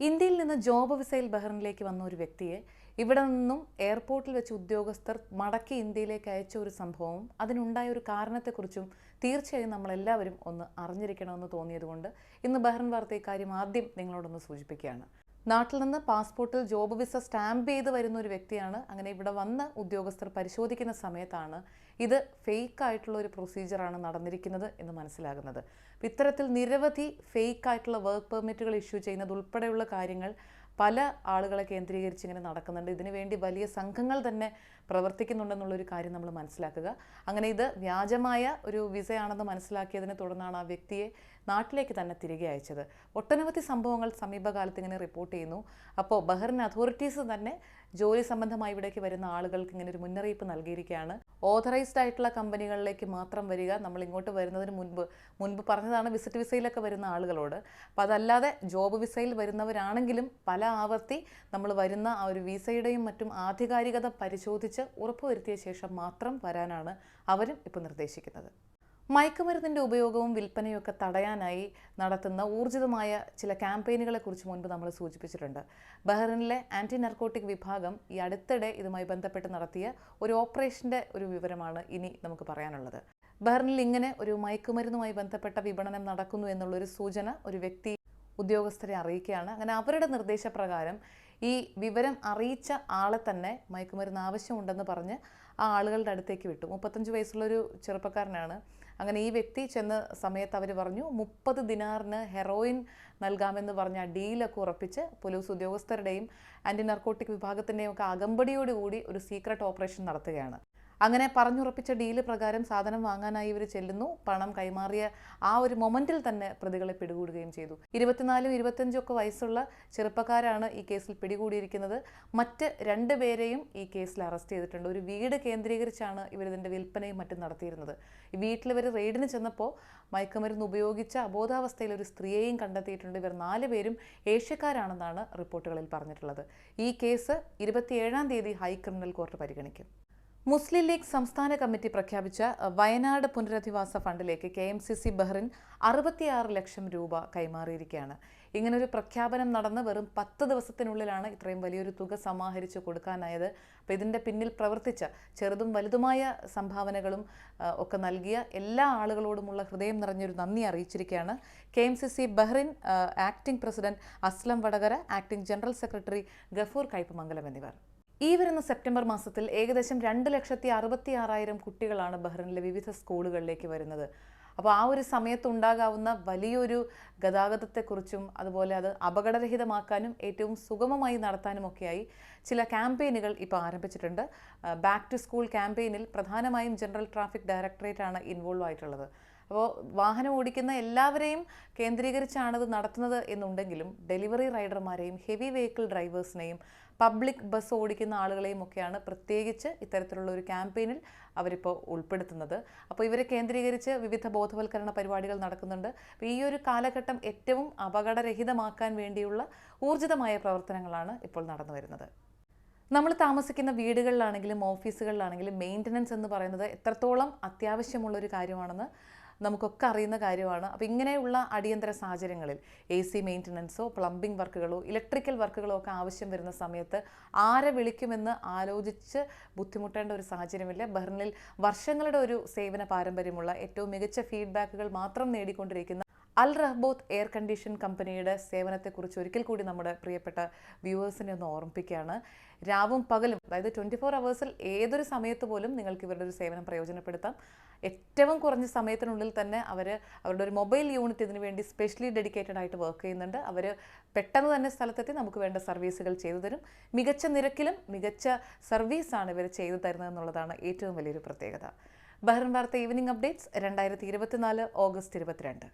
ഇന്ത്യയിൽ നിന്ന് ജോബ് വിസയിൽ ബഹ്റിനിലേക്ക് വന്ന ഒരു വ്യക്തിയെ ഇവിടെ നിന്നും എയർപോർട്ടിൽ വെച്ച് ഉദ്യോഗസ്ഥർ മടക്കി ഇന്ത്യയിലേക്ക് അയച്ച ഒരു സംഭവവും അതിനുണ്ടായ ഒരു കാരണത്തെക്കുറിച്ചും തീർച്ചയായും നമ്മളെല്ലാവരും ഒന്ന് അറിഞ്ഞിരിക്കണമെന്ന് തോന്നിയതുകൊണ്ട് ഇന്ന് ബഹ്റിൻ വാർത്ത ഇക്കാര്യം ആദ്യം നിങ്ങളോടൊന്ന് സൂചിപ്പിക്കുകയാണ്. നാട്ടിൽ നിന്ന് പാസ്പോർട്ടിൽ ജോബ് വിസ സ്റ്റാമ്പ് ചെയ്ത് വരുന്ന ഒരു വ്യക്തിയാണ്. അങ്ങനെ ഇവിടെ വന്ന് ഉദ്യോഗസ്ഥർ പരിശോധിക്കുന്ന സമയത്താണ് ഇത് ഫേക്ക് ആയിട്ടുള്ള ഒരു പ്രൊസീജിയറാണ് നടന്നിരിക്കുന്നത് എന്ന് മനസ്സിലാകുന്നത്. ഇത്തരത്തിൽ നിരവധി ഫേക്ക് ആയിട്ടുള്ള വർക്ക് പെർമിറ്റുകൾ ഇഷ്യൂ ചെയ്യുന്നത് ഉൾപ്പെടെയുള്ള കാര്യങ്ങൾ പല ആളുകളെ കേന്ദ്രീകരിച്ച് ഇങ്ങനെ നടക്കുന്നുണ്ട്. ഇതിനുവേണ്ടി വലിയ സംഘങ്ങൾ തന്നെ പ്രവർത്തിക്കുന്നുണ്ടെന്നുള്ളൊരു കാര്യം നമ്മൾ മനസ്സിലാക്കുക. അങ്ങനെ ഇത് വ്യാജമായ ഒരു വിസയാണെന്ന് മനസ്സിലാക്കിയതിനെ തുടർന്നാണ് ആ വ്യക്തിയെ നാട്ടിലേക്ക് തന്നെ തിരികെ അയച്ചത്. ഒട്ടനവധി സംഭവങ്ങൾ സമീപകാലത്ത് ഇങ്ങനെ റിപ്പോർട്ട് ചെയ്യുന്നു. അപ്പോൾ ബഹ്റിൻ അതോറിറ്റീസ് തന്നെ ജോലി സംബന്ധമായി ഇവിടേക്ക് വരുന്ന ആളുകൾക്ക് ഇങ്ങനെ ഒരു മുന്നറിയിപ്പ് നൽകിയിരിക്കുകയാണ്. ഓതറൈസ്ഡ് ആയിട്ടുള്ള കമ്പനികളിലേക്ക് മാത്രം വരിക നമ്മൾ ഇങ്ങോട്ട് വരുന്നതിന് മുൻപ് മുൻപ് പറഞ്ഞതാണ് വിസിറ്റ് വിസയിലൊക്കെ വരുന്ന ആളുകളോട്. അപ്പോൾ അതല്ലാതെ ജോബ് വിസയിൽ വരുന്നവരാണെങ്കിലും പല ആവർത്തി നമ്മൾ വരുന്ന ആ ഒരു വിസയുടെയും മറ്റും ആധികാരികത പരിശോധിച്ച് ഉറപ്പുവരുത്തിയ ശേഷം മാത്രം വരാനാണ് അവരും ഇപ്പോൾ നിർദ്ദേശിക്കുന്നത്. മയക്കുമരുന്നിന്റെ ഉപയോഗവും വിൽപ്പനയും ഒക്കെ തടയാനായി നടത്തുന്ന ഊർജിതമായ ചില ക്യാമ്പയിനുകളെ കുറിച്ച് മുൻപ് നമ്മൾ സൂചിപ്പിച്ചിട്ടുണ്ട്. ബഹ്റിനിലെ ആന്റി നർക്കോട്ടിക് വിഭാഗം ഈ അടുത്തിടെ ഇതുമായി ബന്ധപ്പെട്ട് നടത്തിയ ഒരു ഓപ്പറേഷന്റെ ഒരു വിവരമാണ് ഇനി നമുക്ക് പറയാനുള്ളത്. ബഹ്റിനിൽ ഇങ്ങനെ ഒരു മയക്കുമരുന്നുമായി ബന്ധപ്പെട്ട വിപണനം നടക്കുന്നു എന്നുള്ളൊരു സൂചന ഒരു വ്യക്തി ഉദ്യോഗസ്ഥരെ അറിയിക്കുകയാണ്. അങ്ങനെ അവരുടെ നിർദ്ദേശപ്രകാരം ഈ വിവരം അറിയിച്ച ആളെ തന്നെ മയക്കുമരുന്ന് ആവശ്യമുണ്ടെന്ന് പറഞ്ഞ് ആ ആളുകളുടെ അടുത്തേക്ക് വിട്ടു. മുപ്പത്തഞ്ച് വയസ്സുള്ളൊരു ചെറുപ്പക്കാരനാണ്. അങ്ങനെ ഈ വ്യക്തി ചെന്ന സമയത്ത് അവർ പറഞ്ഞു മുപ്പത് ദിനാറിന് ഹെറോയിൻ നൽകാമെന്ന് പറഞ്ഞ ഡീലൊക്കെ ഉറപ്പിച്ച് പോലീസ് ഉദ്യോഗസ്ഥരുടെയും ആന്റി നർക്കോട്ടിക് വിഭാഗത്തിന്റെയും ഒക്കെ അകമ്പടിയോടുകൂടി ഒരു സീക്രട്ട് ഓപ്പറേഷൻ നടത്തുകയാണ്. അങ്ങനെ പറഞ്ഞുറപ്പിച്ച ഡീൽ പ്രകാരം സാധനം വാങ്ങാനായി ഇവർ ചെല്ലുന്നു. പണം കൈമാറിയ ആ ഒരു മൊമെന്റിൽ തന്നെ പ്രതികളെ പിടികൂടുകയും ചെയ്തു. ഇരുപത്തിനാലും ഇരുപത്തഞ്ചും ഒക്കെ വയസ്സുള്ള ചെറുപ്പക്കാരാണ് ഈ കേസിൽ പിടികൂടിയിരിക്കുന്നത്. മറ്റ് രണ്ട് പേരെയും ഈ കേസിൽ അറസ്റ്റ് ചെയ്തിട്ടുണ്ട്. ഒരു വീട് കേന്ദ്രീകരിച്ചാണ് ഇവരിതിന്റെ വിൽപ്പനയും മറ്റും നടത്തിയിരുന്നത്. വീട്ടിൽ ഇവർ റെയ്ഡിന് ചെന്നപ്പോൾ മയക്കുമരുന്ന് ഉപയോഗിച്ച അബോധാവസ്ഥയിൽ ഒരു സ്ത്രീയെയും കണ്ടെത്തിയിട്ടുണ്ട്. ഇവർ നാല് പേരും ഏഷ്യക്കാരാണെന്നാണ് റിപ്പോർട്ടുകളിൽ പറഞ്ഞിട്ടുള്ളത്. ഈ കേസ് ഇരുപത്തിയേഴാം തീയതി ഹൈ ക്രിമിനൽ കോർട്ട് പരിഗണിക്കും. മുസ്ലിം ലീഗ് സംസ്ഥാന കമ്മിറ്റി പ്രഖ്യാപിച്ച വയനാട് പുനരധിവാസ ഫണ്ടിലേക്ക് K M C C Bahrain അറുപത്തിയാറ് ലക്ഷം രൂപ കൈമാറിയിരിക്കുകയാണ്. ഇങ്ങനൊരു പ്രഖ്യാപനം നടന്ന് വെറും പത്ത് ദിവസത്തിനുള്ളിലാണ് ഇത്രയും വലിയൊരു തുക സമാഹരിച്ച് കൊടുക്കാനായത്. അപ്പോൾ ഇതിന്റെ പിന്നിൽ പ്രവർത്തിച്ച ചെറുതും വലുതുമായ സംഭാവനകളും ഒക്കെ നൽകിയ എല്ലാ ആളുകളോടുമുള്ള ഹൃദയം നിറഞ്ഞൊരു നന്ദി അറിയിച്ചിരിക്കുകയാണ്. K M C C Bahrain acting president Aslam Vadakara acting general secretary Gafoor Kaipamangalam എന്നിവർ. ഈ വരുന്ന സെപ്റ്റംബർ മാസത്തിൽ ഏകദേശം രണ്ട് ലക്ഷത്തി അറുപത്തി ആറായിരം കുട്ടികളാണ് ബഹ്റിനിലെ വിവിധ സ്കൂളുകളിലേക്ക് വരുന്നത്. അപ്പോൾ ആ ഒരു സമയത്തുണ്ടാകാവുന്ന വലിയൊരു ഗതാഗതത്തെക്കുറിച്ചും അതുപോലെ അത് അപകടരഹിതമാക്കാനും ഏറ്റവും സുഗമമായി നടത്താനുമൊക്കെയായി ചില ക്യാമ്പയിനുകൾ ഇപ്പോൾ ആരംഭിച്ചിട്ടുണ്ട്. ബാക്ക് ടു സ്കൂൾ ക്യാമ്പയിനിൽ പ്രധാനമായും ജനറൽ ട്രാഫിക് ഡയറക്ടറേറ്റ് ആണ് ഇൻവോൾവ് ആയിട്ടുള്ളത്. അപ്പോൾ വാഹനം ഓടിക്കുന്ന എല്ലാവരെയും കേന്ദ്രീകരിച്ചാണത് നടത്തുന്നത് എന്നുണ്ടെങ്കിലും ഡെലിവറി റൈഡർമാരെയും ഹെവി വെഹിക്കിൾ ഡ്രൈവേഴ്സിനെയും പബ്ലിക് ബസ് ഓടിക്കുന്ന ആളുകളെയും ഒക്കെയാണ് പ്രത്യേകിച്ച് ഇത്തരത്തിലുള്ള ഒരു ക്യാമ്പയിനിൽ അവരിപ്പോൾ ഉൾപ്പെടുത്തുന്നത്. അപ്പോൾ ഇവരെ കേന്ദ്രീകരിച്ച് വിവിധ ബോധവൽക്കരണ പരിപാടികൾ നടക്കുന്നുണ്ട്. അപ്പോൾ ഈ ഒരു കാലഘട്ടം ഏറ്റവും അപകടരഹിതമാക്കാൻ വേണ്ടിയുള്ള ഊർജിതമായ പ്രവർത്തനങ്ങളാണ് ഇപ്പോൾ നടന്നു വരുന്നത്. നമ്മൾ താമസിക്കുന്ന വീടുകളിലാണെങ്കിലും ഓഫീസുകളിലാണെങ്കിലും മെയിന്റനൻസ് എന്ന് പറയുന്നത് എത്രത്തോളം അത്യാവശ്യമുള്ളൊരു കാര്യമാണെന്ന് നമുക്കൊക്കെ അറിയുന്ന കാര്യമാണ്. അപ്പോൾ ഇങ്ങനെയുള്ള അടിയന്തര സാഹചര്യങ്ങളിൽ എ സി മെയിന്റനൻസോ പ്ലംബിംഗ് വർക്കുകളോ ഇലക്ട്രിക്കൽ വർക്കുകളോ ഒക്കെ ആവശ്യം വരുന്ന സമയത്ത് ആരെ വിളിക്കുമെന്ന് ആലോചിച്ച് ബുദ്ധിമുട്ടേണ്ട ഒരു സാഹചര്യമില്ല. ബഹ്റിനിൽ വർഷങ്ങളുടെ ഒരു സേവന പാരമ്പര്യമുള്ള ഏറ്റവും മികച്ച ഫീഡ്ബാക്കുകൾ മാത്രം നേടിക്കൊണ്ടിരിക്കുന്ന അൽ റഹ്ബോത്ത് എയർ കണ്ടീഷൻ കമ്പനിയുടെ സേവനത്തെക്കുറിച്ച് ഒരിക്കൽ കൂടി നമ്മുടെ പ്രിയപ്പെട്ട വ്യൂവേഴ്സിനെ ഒന്ന് ഓർമ്മിപ്പിക്കുകയാണ്. രാവും പകലും അതായത് ട്വന്റി ഫോർ അവേഴ്സിൽ ഏതൊരു സമയത്ത് പോലും നിങ്ങൾക്ക് ഇവരുടെ ഒരു സേവനം പ്രയോജനപ്പെടുത്താം. ഏറ്റവും കുറഞ്ഞ സമയത്തിനുള്ളിൽ തന്നെ അവർ അവരുടെ ഒരു മൊബൈൽ യൂണിറ്റ് ഇതിനു വേണ്ടി സ്പെഷ്യലി ഡെഡിക്കേറ്റഡ് ആയിട്ട് വർക്ക് ചെയ്യുന്നുണ്ട്. അവർ പെട്ടെന്ന് തന്നെ സ്ഥലത്തെത്തി നമുക്ക് വേണ്ട സർവീസുകൾ ചെയ്തു തരും. മികച്ച നിരക്കിലും മികച്ച സർവീസാണ് ഇവർ ചെയ്തു തരുന്നത് എന്നുള്ളതാണ് ഏറ്റവും വലിയൊരു പ്രത്യേകത. ബഹ്റൻ വാർത്ത ഈവനിംഗ് അപ്ഡേറ്റ്സ് രണ്ടായിരത്തി ഇരുപത്തിനാല് ഓഗസ്റ്റ് ഇരുപത്തിരണ്ട്.